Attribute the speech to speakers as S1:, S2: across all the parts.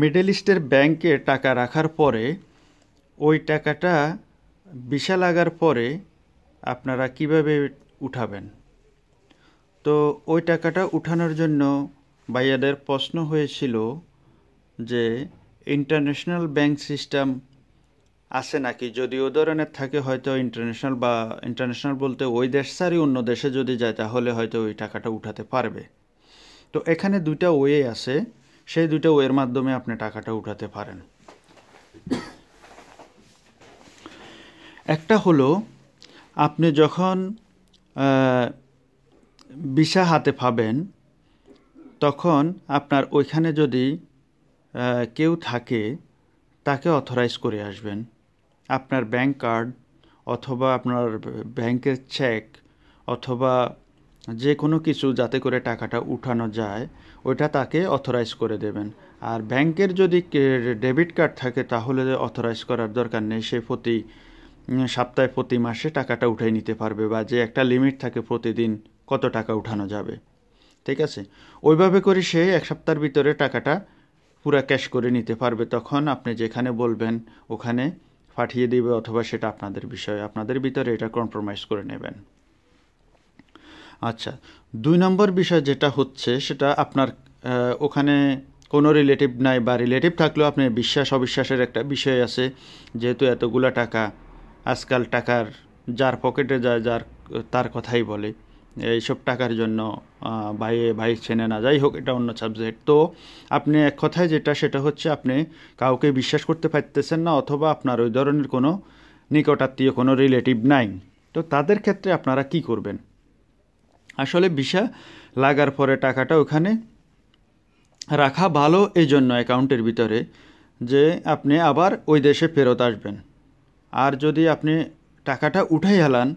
S1: Middle ইস্টের ব্যাংকে টাকা রাখার পরে, ওই টাকাটা ভিসা লাগার পরে আপনারা কীভাবে উঠাবেন? তো ওই টাকাটা উঠানোর জন্য ভাইয়াদের প্রশ্ন হয়েছিল যে, ইন্টারন্যাশনাল ব্যাংক সিস্টেম আছে নাকি? যদি ও ধরনের থাকে, হয়তো ইন্টারন্যাশনাল বা ইন্টারন্যাশনাল বলতে ওই দেশ ছাড়ি অন্য দেশে যদি যায়, তাহলে হয়তো ওই টাকাটা উঠাতে পারবে। তো এখানে দুইটা ওয়ে আছে। সেই দুইটা ওয়ের মাধ্যমে আপনি টাকাটা উঠাতে পারেন। একটা হলো, আপনি যখন ভিসা হাতে পাবেন, তখন আপনার ওইখানে যদি কেউ থাকে, তাকে অথরাইজ করে আসবেন। আপনার ব্যাংক কার্ড অথবা আপনার ব্যাংকের চেক অথবা যে কোনো কিছু যাতে করে টাকাটা উঠানো যায়, ওইটা তাকে অথরাইজ করে দেবেন। আর ব্যাংকের যদি ডেবিট কার্ড থাকে, তাহলে অথরাইজ করার দরকার নেই। সে প্রতি সপ্তাহে প্রতি মাসে টাকাটা উঠাই নিতে পারবে বা যে একটা লিমিট থাকে প্রতিদিন কত টাকা উঠানো যাবে। ঠিক আছে? ওইভাবে করে সে এক সপ্তাহের ভিতরে টাকাটা পুরা ক্যাশ করে নিতে পারবে। তখন আপনি যেখানে বলবেন, ওখানে পাঠিয়ে দিবে অথবা সেটা আপনাদের বিষয়। আপনাদের ভিতরে এটা কম্প্রোমাইজ করে নেবেন। আচ্ছা দুই নম্বর বিষয় যেটা হচ্ছে, সেটা আপনার ওখানে কোনো রিলেটিভ নাই বা রিলেটিভ থাকলেও আপনি বিশ্বাস, অবিশ্বাসের একটা বিষয় আছে, যেহেতু এতগুলো টাকা, আজকাল টাকার যার পকেটে যায়, যার, তার কথাই বলে। এইসব টাকার জন্য ভাইয়ে ভাই চেনে না, যাই হোক, এটা অন্য সাবজেক্ট তো আপনি এক কথায় যেটা, সেটা হচ্ছে আপনি কাউকে বিশ্বাস করতে পারতেছেন না, অথবা আপনার ওই ধরনের কোনো নিকটাত্মীয়, কোনো রিলেটিভ নাই। তো তাদের ক্ষেত্রে আপনারা কি করবেন? আসলে ভিসা লাগার পরে টাকাটা ওখানে রাখা ভালো এই জন্য অ্যাকাউন্টের ভিতরে যে আপনি আবার ওই দেশে ফেরত আসবেন। আর যদি আপনি টাকাটা উঠাই হেলান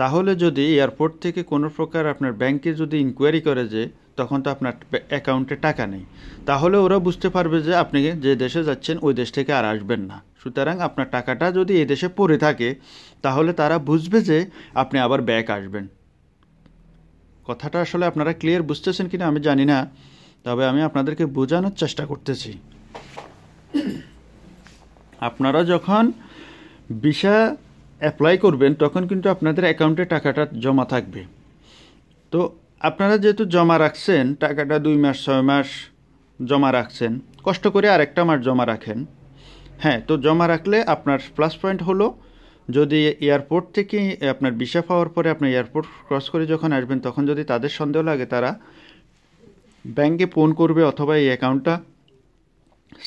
S1: তাহলে যদি এয়ারপোর্ট থেকে কোনো প্রকার আপনার ব্যাংকে যদি ইনকোয়ারি করে যে, তখন তো আপনার অ্যাকাউন্টে টাকা নেই। তাহলে ওরা বুঝতে পারবে যে আপনি যে দেশে যাচ্ছেন, ওই দেশ থেকে আর আসবেন না। সুতরাং আপনার টাকাটা যদি এই দেশে পড়ে থাকে, তাহলে তারা বুঝবে যে আপনি আবার ব্যাক আসবেন। কথাটা আসলে আপনারা ক্লিয়ার বুঝতেছেন কিনা আমি জানি না, তবে আমি আপনাদেরকে বোঝানোর চেষ্টা করতেছি। আপনারা যখন ভিসা অ্যাপ্লাই করবেন, তখন কিন্তু আপনাদের অ্যাকাউন্টে টাকাটা জমা থাকবে। তো আপনারা যেহেতু জমা রাখছেন, টাকাটা দুই মাস, ছয় মাস জমা রাখছেন, কষ্ট করে আরেকটা মাস জমা রাখেন। হ্যাঁ তো জমা রাখলে আপনার প্লাস পয়েন্ট হলো যদি এয়ারপোর্ট থেকে আপনার ভিসা পাওয়ার পরে আপনার এয়ারপোর্ট ক্রস করে যখন আসবেন, তখন যদি তাদের সন্দেহ লাগে, তারা ব্যাংকে ফোন করবে অথবা এই অ্যাকাউন্টটা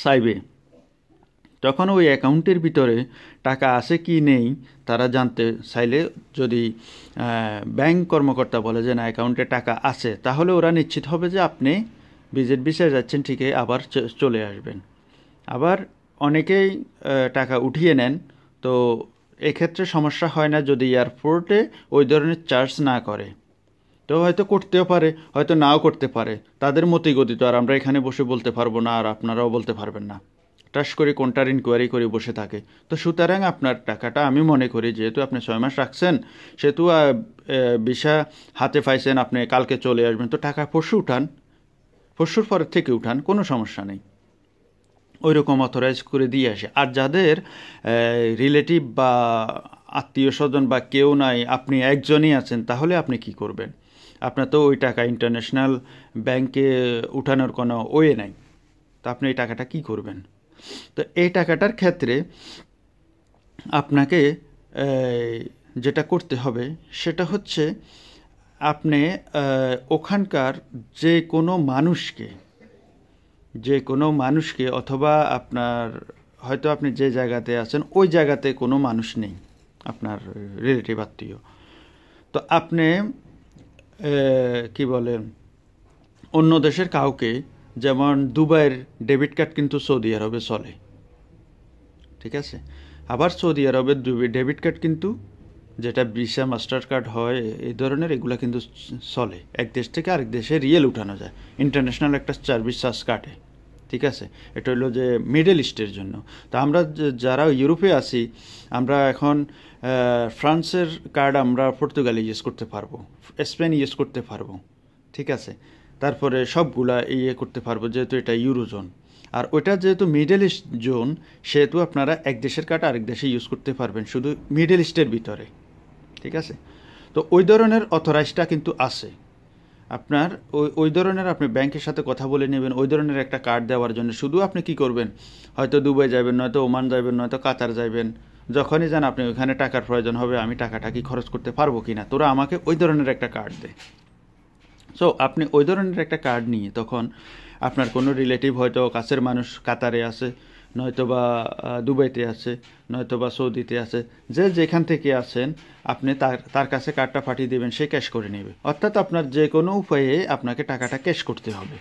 S1: চাইবে। তখন ওই অ্যাকাউন্টের ভিতরে টাকা আছে কি নেই, তারা জানতে চাইলে যদি ব্যাংক কর্মকর্তা বলে যে না, অ্যাকাউন্টে টাকা আছে, তাহলে ওরা নিশ্চিত হবে যে আপনি ভিজিট বিষয়ে যাচ্ছেন, ঠিকই আবার চলে আসবেন। আবার অনেকেই টাকা উঠিয়ে নেন, তো এক্ষেত্রে সমস্যা হয় না যদি এয়ারপোর্টে ওই ধরনের চার্জ না করে। তো হয়তো করতেও পারে, হয়তো নাও করতে পারে। তাদের মতোই গতি তো আর আমরা এখানে বসে বলতে পারব না, আর আপনারাও বলতে পারবেন না। টাস করে কোনটার ইনকোয়ারি করে বসে থাকে। তো সুতরাং আপনার টাকাটা আমি মনে করি, যেহেতু আপনি ছয় মাস রাখছেন, সেহেতু বিষা হাতে পাইছেন, আপনি কালকে চলে আসবেন, তো টাকা পরশু উঠান। পরশুর পরের থেকে উঠান, কোনো সমস্যা নেই। ওই রকম অথরাইজ করে দিয়ে আসে। আর যাদের রিলেটিভ বা আত্মীয় স্বজন বা কেউ নাই, আপনি একজনই আছেন, তাহলে আপনি কি করবেন? আপনার তো ওই টাকা ইন্টারন্যাশনাল ব্যাংকে উঠানোর কোনো ওয়ে নাই। তো আপনি এই টাকাটা কি করবেন? তো এই টাকাটার ক্ষেত্রে আপনাকে যেটা করতে হবে, সেটা হচ্ছে আপনি ওখানকার যে কোনো মানুষকে যে কোনো মানুষকে অথবা আপনার, হয়তো আপনি যে জায়গাতে আছেন, ওই জায়গাতে কোনো মানুষ নেই, আপনার রিলেটিভ আত্মীয়। তো আপনি কি বলেন অন্য দেশের কাউকে, যেমন দুবাইয়ের ডেবিট কার্ড কিন্তু সৌদি আরবে চলে, ঠিক আছে? আবার সৌদি আরবের ডেবিট কার্ড কিন্তু, যেটা ভিসা, মাস্টার কার্ড হয়, এই ধরনের, এগুলো কিন্তু চলে। এক দেশ থেকে আরেক দেশে রিয়েল উঠানো যায়। ইন্টারন্যাশনাল একটা সার্ভিস চার্জ কাটে ঠিক আছে? এটা হলো যে মিডল ইস্টের জন্য। তা আমরা যারা ইউরোপে আছি, আমরা এখন ফ্রান্সের কার্ড আমরা পর্তুগালে ইউজ করতে পারব স্পেন ইউজ করতে পারব, ঠিক আছে? তারপরে সবগুলা ইয়ে করতে পারব, যেহেতু এটা ইউরোজোন আর ওইটা যেহেতু মিডল ইস্ট জোন সেহেতু আপনারা এক দেশের কার্ড আরেক দেশে ইউজ করতে পারবেন, শুধু মিডল ইস্টের ভিতরে, ঠিক আছে? তো ওই ধরনের অথরাইজটা কিন্তু আছে। আপনার ওই ওই ধরনের আপনি ব্যাংকের সাথে কথা বলে নেবেন, ওই ধরনের একটা কার্ড দেওয়ার জন্য। শুধু আপনি কি করবেন? হয়তো দুবাই যাবেন নয়তো ওমান যাবেন নয়তো কাতার যাবেন যখনই যান আপনি ওইখানে টাকার প্রয়োজন হবে, আমি টাকাটা কি খরচ করতে পারব কি না তোরা আমাকে ওই ধরনের একটা কার্ড দে। সো আপনি ওই ধরনের একটা কার্ড নিয়ে তখন আপনার কোনো রিলেটিভ হয়তো কাছের মানুষ কাতারে আছে নয়তো বা দুবাইতে আছে নয়তো বা সৌদিতে আছে। যে যেখান থেকে আছেন, আপনি তার তার কাছে কার্ডটা পাঠিয়ে দেবেন, সে ক্যাশ করে নেবে। অর্থাৎ আপনার যে কোনো উপায়ে আপনাকে টাকাটা ক্যাশ করতে হবে।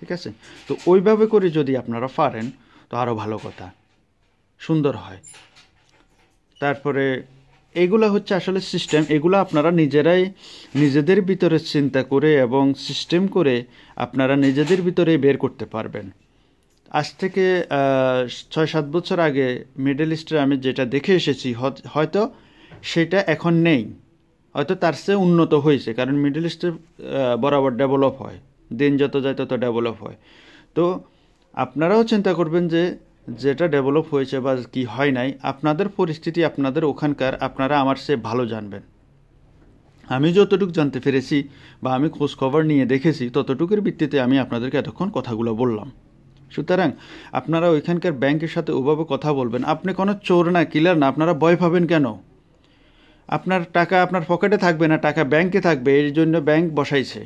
S1: ঠিক আছে? তো ওইভাবে করে যদি আপনারা পারেন, তো আরও ভালো কথা। সুন্দর হয়। তারপরে, এগুলো হচ্ছে আসলে সিস্টেম এগুলো আপনারা নিজেরাই, নিজেদের ভিতরে চিন্তা করে এবং সিস্টেম করে আপনারা নিজেদের ভিতরে বের করতে পারবেন। আজ থেকে ছয় সাত বছর আগে মিডল ইস্টে আমি যেটা দেখে এসেছি হয়তো সেটা এখন নেই। হয়তো তার চেয়ে উন্নত হয়েছে, কারণ মিডল ইস্টে বরাবর ডেভেলপ হয়। দিন যত যায় তত ডেভেলপ হয়। তো আপনারাও চিন্তা করবেন যে, যেটা ডেভেলপ হয়েছে বা কি হয় নাই, আপনাদের পরিস্থিতি, আপনাদের ওখানকার, আপনারা আমার সে ভালো জানবেন। আমি যতটুকু জানতে পেরেছি বা আমি খোঁজ খবর নিয়ে দেখেছি, ততটুকুর ভিত্তিতে আমি আপনাদেরকে এতক্ষণ কথাগুলো বললাম। সুতরাং আপনারা ওইখানকার ব্যাংকের সাথে ওভাবে কথা বলবেন। আপনি কোনো চোর না, কিলার না, আপনারা ভয় পাবেন কেন? আপনার টাকা আপনার পকেটে থাকবে না, টাকা ব্যাংকে থাকবে, এর জন্য ব্যাংক বসাইছে।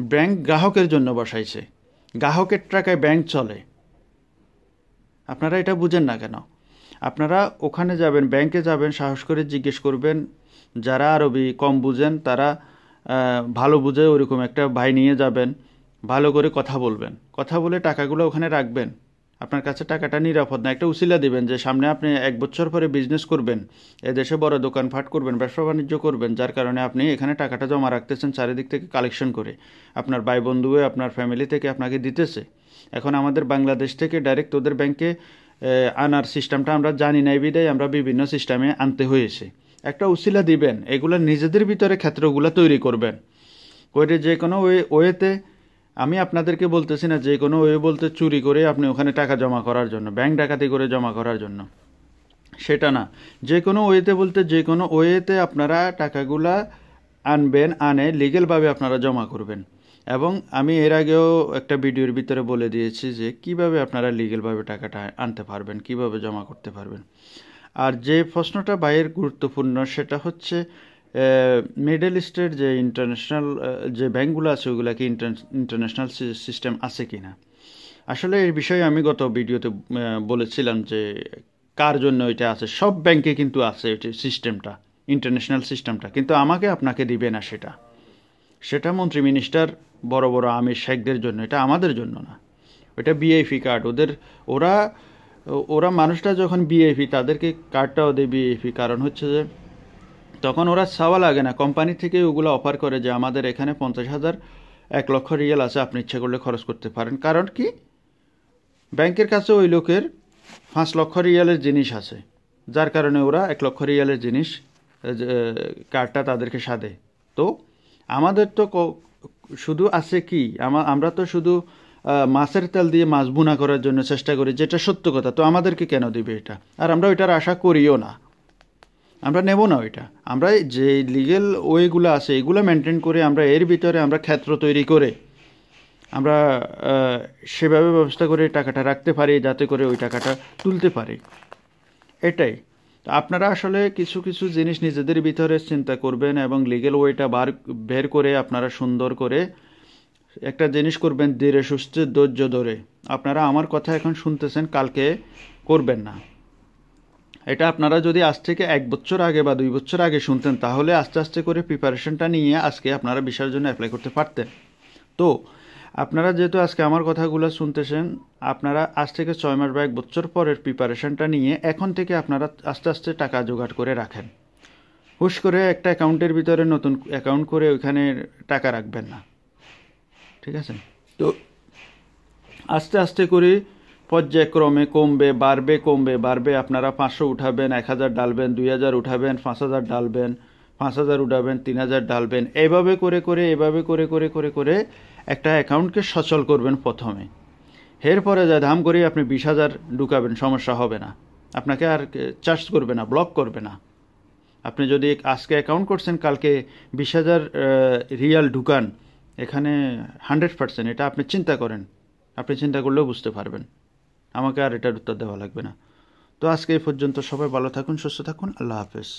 S1: ব্যাংক গ্রাহকের জন্য বসাইছে। গ্রাহকের টাকায় ব্যাংক চলে। আপনারা এটা বুঝেন না কেন? আপনারা ওখানে যাবেন, ব্যাংকে যাবেন, সাহস করে জিজ্ঞেস করবেন। যারা আরবি কম বুঝেন, তারা ভালো বুঝে ওরকম একটা ভাই নিয়ে যাবেন। ভালো করে কথা বলবেন। কথা বলে টাকাগুলো ওখানে রাখবেন। আপনার কাছে টাকাটা নিরাপদ না। একটা উসিলা দিবেন যে, সামনে আপনি এক বছর পরে বিজনেস করবেন। এদেশে বড় দোকান ফাট করবেন, ব্যবসা বাণিজ্য করবেন, যার কারণে আপনি এখানে টাকাটা জমা রাখতেছেন চারিদিক থেকে কালেকশন করে। আপনার ভাই বন্ধুয়ে আপনার ফ্যামিলি থেকে আপনাকে দিতেছে। এখন আমাদের বাংলাদেশ থেকে ডাইরেক্ট ওদের ব্যাংকে আনার সিস্টেমটা আমরা জানি নাই বিদায় আমরা বিভিন্ন সিস্টেমে আনতে হয়েছে। একটা উসিলা দিবেন, এগুলো নিজেদের ভিতরে ক্ষেত্রগুলো তৈরি করবেন। করে যে কোনো ওয়ে, ওয়েতে আমি আপনাদেরকে বলতেছি না যে কোনো ওয়ে বলতে চুরি করে আপনি ওখানে টাকা জমা করার জন্য, ব্যাংক ডাকাতি করে জমা করার জন্য। সেটা না। যে কোনো ওয়েতে বলতে, যে কোনো ওয়েতে আপনারা টাকাগুলা আনবেন, আনে লিগেলভাবে আপনারা জমা করবেন। এবং আমি এর আগেও একটা ভিডিওর ভিতরে বলে দিয়েছি যে কীভাবে আপনারা লিগেলভাবে টাকাটা আনতে পারবেন, কীভাবে জমা করতে পারবেন। আর যে প্রশ্নটা বাইরের গুরুত্বপূর্ণ, সেটা হচ্ছে মিডল ইস্টের যে ইন্টারন্যাশনাল যে ব্যাঙ্কগুলো আছে ওইগুলো কি ইন্টারন্যাশনাল সিস্টেম আছে কি না আসলে এই বিষয়ে আমি গত ভিডিওতে বলেছিলাম যে কার জন্য এটা আছে। সব ব্যাংকে কিন্তু আছে এটি সিস্টেমটা ইন্টারন্যাশনাল সিস্টেমটা কিন্তু আমাকে আপনাকে দিবে না সেটা। সেটা মন্ত্রী মিনিস্টার বড় বড় আমির শেখদের জন্য, এটা আমাদের জন্য না। ওটা বিআইপি কার্ড ওদের, ওরা ওরা মানুষটা যখন বিআইপি তাদেরকে কার্ডটাও দেয় বিআইপি কারণ হচ্ছে যে তখন ওরা চাওয়া লাগে না। কোম্পানি থেকে ওগুলো অফার করে যে আমাদের এখানে পঞ্চাশ হাজার, এক লক্ষ রিয়েল আছে, আপনি ইচ্ছা করলে খরচ করতে পারেন। কারণ কি? ব্যাংকের কাছে ওই লোকের পাঁচ লক্ষ রিয়ালের জিনিস আছে। যার কারণে ওরা এক লক্ষ রিয়ালের জিনিস কার্ডটা তাদেরকে সাধে। তো আমাদের তো শুধু আছে কি? আমরা তো শুধু মাছের তেল দিয়ে মাছ বুনা করার জন্য চেষ্টা করি, যেটা সত্য কথা। তো আমাদেরকে কেন দিবে এটা? আর আমরা ওইটার আশা করিও না। আমরা নেব না ওইটা। আমরা যে লিগেল ওয়েগুলো আছে, এগুলো মেনটেন করে আমরা এর ভিতরে আমরা ক্ষেত্র তৈরি করে আমরা সেভাবে ব্যবস্থা করে টাকাটা রাখতে পারি, যাতে করে ওই টাকাটা তুলতে পারি। এটাই। তো আপনারা আসলে কিছু কিছু জিনিস নিজেদের ভিতরে চিন্তা করবেন এবং লিগেল ওয়েটা বার, বের করে আপনারা সুন্দর করে একটা জিনিস করবেন, ধীরে সুস্থে ধৈর্য ধরে। আপনারা আমার কথা এখন শুনতেছেন, কালকে করবেন না। এটা আপনারা যদি আজ থেকে এক বছর আগে বা দুই বছর আগে শুনতেন, তাহলে আস্তে আস্তে করে প্রিপারেশনটা নিয়ে আজকে আপনারা বিষয়ের জন্য অ্যাপ্লাই করতে পারতেন। তো, আপনারা যেহেতু আজকে আমার কথাগুলো শুনতেছেন, আপনারা আজ থেকে ছয় মাস বা এক বছর পরের প্রিপারেশনটা নিয়ে এখন থেকে আপনারা আস্তে আস্তে টাকা জোগাড় করে রাখেন। হুশ করে একটা অ্যাকাউন্টের ভিতরে নতুন অ্যাকাউন্ট করে ওইখানে টাকা রাখবেন না। ঠিক আছে? তো, আস্তে আস্তে করে পর্যায়ক্রমে কমবে, বাড়বে কমবে, বাড়বে, আপনারা পাঁচশো উঠাবেন, এক হাজার ডালবেন, দুই হাজার উঠাবেন, পাঁচ হাজার ডালবেন, পাঁচ হাজার উঠাবেন, তিন হাজার ডালবেন এভাবে করে করে এভাবে করে করে করে করে একটা অ্যাকাউন্টকে সচল করবেন প্রথমে। এরপরে যা ধাম করে আপনি বিশ হাজার ঢুকাবেন, সমস্যা হবে না। আপনাকে আর চার্জ করবে না, ব্লক করবে না। আপনি যদি আজকে অ্যাকাউন্ট করছেন, কালকে বিশ হাজার রিয়াল ঢুকান, এখানে হান্ড্রেড পার্সেন্ট, এটা আপনি চিন্তা করেন। আপনি চিন্তা করলেও বুঝতে পারবেন। আমাকে আর এটার উত্তর দেওয়া লাগবে না। তো আজকে এই পর্যন্ত সবাই ভালো থাকুন, সুস্থ থাকুন, আল্লাহ হাফেজ।